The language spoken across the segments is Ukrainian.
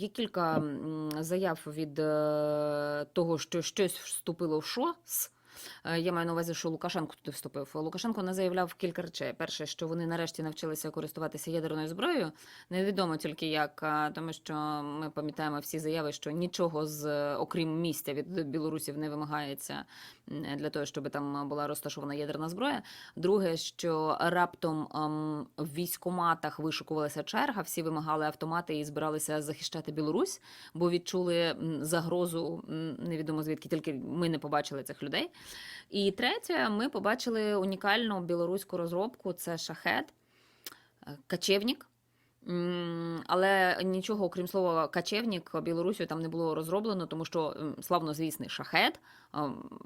є кілька заяв від е, того, що щось вступило в ШОС. Е, Я маю на увазі, що Лукашенко туди вступив. Лукашенко не заявляв кілька речей. Перше, що вони нарешті навчилися користуватися ядерною зброєю. Невідомо тільки як, тому що ми пам'ятаємо всі заяви, що нічого з е, окрім місця від білорусів не вимагається для того, щоб там була розташована ядерна зброя. Друге, що раптом ем, в військоматах вишукувалася черга, всі вимагали автомати і збиралися захищати Білорусь, бо відчули загрозу невідомо звідки, тільки ми не побачили цих людей. І третє, ми побачили унікальну білоруську розробку: це шахет, е, качевник. Але нічого, окрім слова качевник, Білорусію там не було розроблено, тому що славнозвісний шахет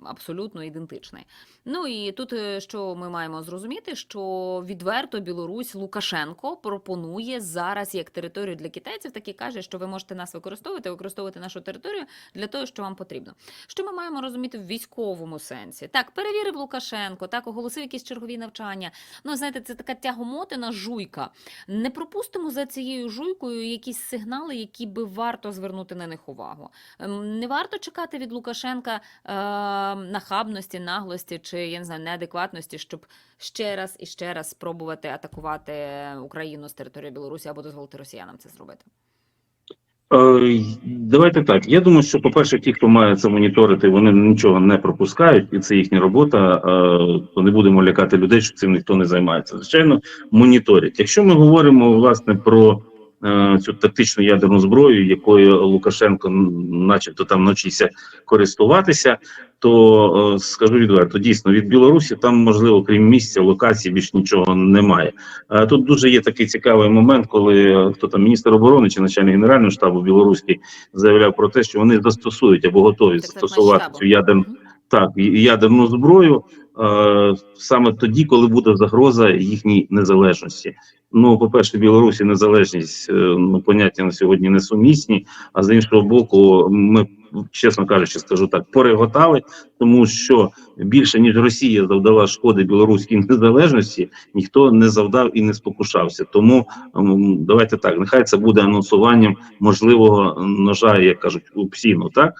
абсолютно ідентичний. Ну і тут е, що ми маємо зрозуміти, що відверто Білорусь Лукашенко пропонує зараз як територію для китайців, так і каже, що ви можете нас використовувати, використовувати нашу територію для того, що вам потрібно. Що ми маємо розуміти в військовому сенсі? Так, перевірив Лукашенко, так оголосив якісь чергові навчання. Ну, знаєте, це така тягомотина жуйка. Не пропустимо за цією жуйкою якісь сигнали, які би варто звернути на них увагу. Ем, Не варто чекати від Лукашенка е, нахабності, наглості чи я не знаю, неадекватності, щоб ще раз і ще раз спробувати атакувати Україну з території Білорусі або дозволити росіянам це зробити. Е, Давайте так. Я думаю, що, по-перше, ті, хто має це моніторити, вони нічого не пропускають, і це їхня робота. е, То не будемо лякати людей, що цим ніхто не займається. Звичайно, моніторять. Якщо ми говоримо власне про цю тактичну ядерну зброю, якою Лукашенко, начебто, там навчився користуватися, то е, скажу відверто, дійсно від Білорусі там можливо, крім місця, локації, більш нічого немає. Е, Тут дуже є такий цікавий момент, коли е, хто там міністр оборони чи начальник генерального штабу білоруський заявляв про те, що вони застосують або готові застосувати цю ядерну так ядерну зброю. е, саме тоді, коли буде загроза їхній незалежності. Ну, по-перше, Білорусі незалежність е, ну поняття на сьогодні несумісні. А з іншого боку, ми чесно кажучи, скажу так, пореготали, тому що більше ніж Росія завдала шкоди білоруській незалежності, ніхто не завдав і не спокушався. Тому давайте так, нехай це буде анонсуванням можливого ножа, як кажуть, у псіну, так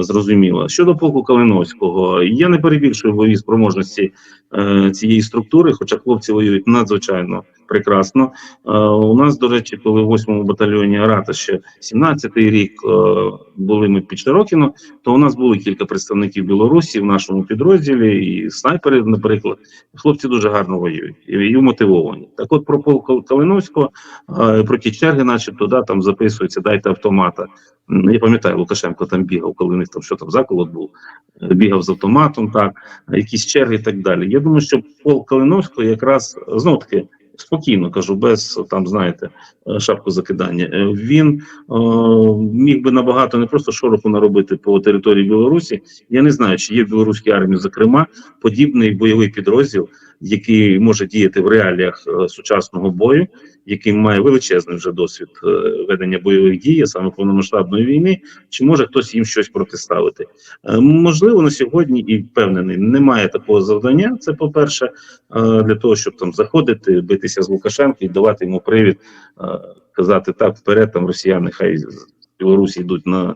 зрозуміло. Щодо полку Калиновського, я не перебільшую бойові спроможності е, цієї структури, хоча хлопці воюють надзвичайно прекрасно. Е, у нас, до речі, коли в 8-му батальйоні Арата ще 17-й рік е, були ми під Широкіно, то у нас були кілька представників Білорусі в нашому підрозділі, і снайпери, наприклад. Хлопці дуже гарно воюють і, мотивовані. Так от про полк Калиновського, е, про ті черги, начебто, да, там записується, дайте автомата. Я пам'ятаю, Лукашенко там бігав, коли у них там що там заколот був, бігав з автоматом, так, якісь черги і так далі. Я думаю, що полк Калиновського якраз знову таки спокійно кажу, без там, знаєте, е, шапку закидання. е, Він е, міг би набагато не просто шороху наробити по території Білорусі. Я не знаю, чи є в білоруській армії, зокрема, подібний бойовий підрозділ, який може діяти в реаліях е, сучасного бою, який має величезний вже досвід е, ведення бойових дій, саме повномасштабної війни. Чи може хтось їм щось протиставити? Е, можливо, на сьогодні і впевнений, немає такого завдання. Це по-перше, е, для того, щоб там заходити, битися з Лукашенко і давати йому привід, казати так, вперед, там росіяни хай Білорусі йдуть на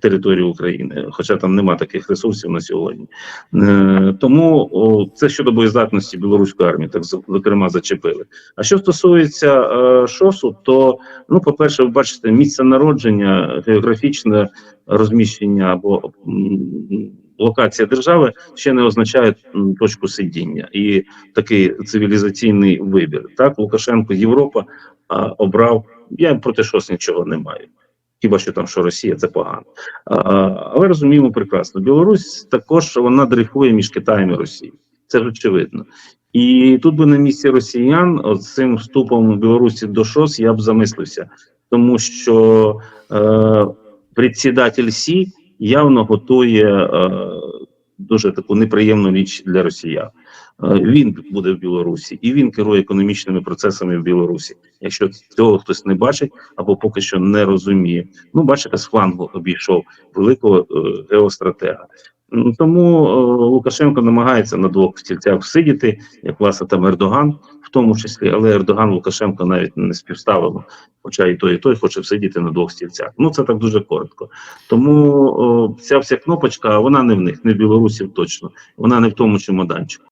територію України, хоча там нема таких ресурсів на сьогодні. Е, Тому це щодо боєздатності білоруської армії, так зокрема зачепили. А що стосується е, ШОСу, то ну, по-перше, ви бачите місце народження, географічне розміщення або локація держави ще не означає точку сидіння і такий цивілізаційний вибір. Так, Лукашенко, Європа а, обрав. Я проти ШОС нічого не маю. Хіба що там, що Росія, це погано. Але розуміємо прекрасно, Білорусь також вона дрейфує між Китаєм і Росією. Це ж очевидно. І тут би на місці росіян, от цим вступом Білорусі до ШОС, я б замислився, тому що е, председатель Сі явно готує е, дуже таку неприємну річ для росіян. Е, Він буде в Білорусі і він керує економічними процесами в Білорусі. Якщо цього хтось не бачить або поки що не розуміє, ну бачите, з флангу обійшов великого е, геостратега. Тому е, Лукашенко намагається на двох стільцях сидіти, як власне там Ердоган, в тому числі, але Ердоган Лукашенко навіть не співставимо, хоча і той, і той хоче сидіти на двох стільцях. Ну це так дуже коротко. Тому о, ця вся кнопочка, вона не в них, не в білорусів точно, вона не в тому чемоданчику.